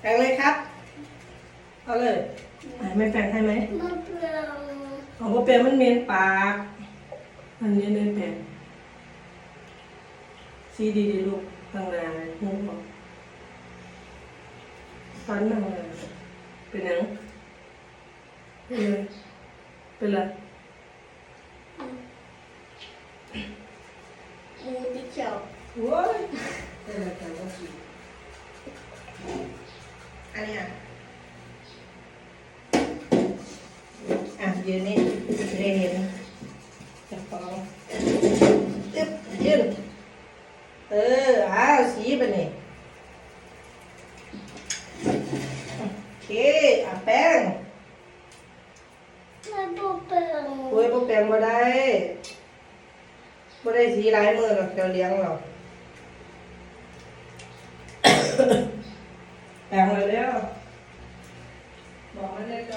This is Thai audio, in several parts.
แปลงเลยครับ เอาเลยอะไม่แปลงให้ไหมมะเฟืองเอาว่าแปลงมันเมียนปากอันนี้เลยแปลงซีดีดีลูกข้างหน้าหูออกฟันข้างหน้าเป็นหยังเป็นไรเป็นไรมูติเขียวโว้ยเป็นไรกันก็สี อันนี้อะอะยืนนี่จะได้เห็นจะฟ้องตึ๊บยืนเอออ้าวสีไปนี่โอเคอะแป้งมะบุเฟืองคุยพวกแป้งบ่ได้บ่ได้สีหลายมือหรอกเดี๋ยวเลี้ยงหรอก แปลงเลยแล้วบอกมันได้ใจ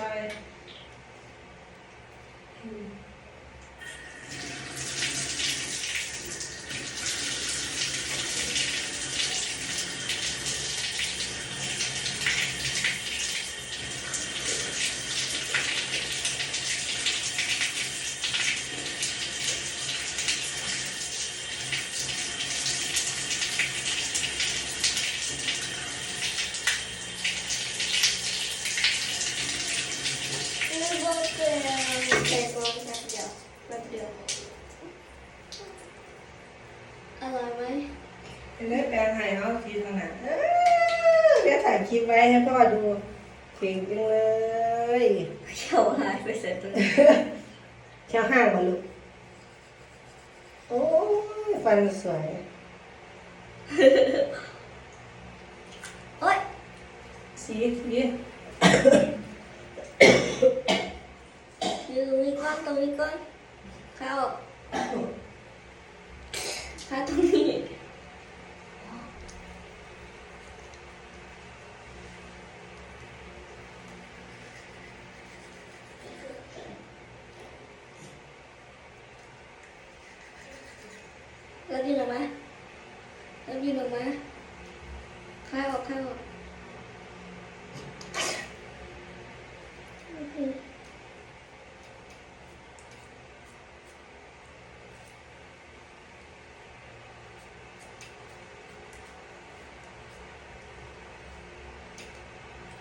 มะบุ เฟืองใส่กล่องแป๊บเดียวแป๊บเดียวอร่อยไหมเป็นได้แปลงให้เอาทีทางไหนเออเดี๋ยวถ่ายคลิปไว้ให้พ่อดูเก่งจังเลยเขียวหายไปเสร็จเลยเช้าห้างมาลูกโอ้ยฟันสวยโอ๊ยสีสี อยู่ ตรงนี้ก้อนตรงนี้ก้อนเข้าเข้าตรงนี้ แล้วยืนออกมาแล้วยืนออกมาเข้าออกเข้าออกโอเค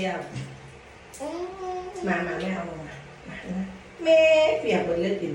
ียบมามาไม่เอามามานะแม่เปียบหมดอลยกิน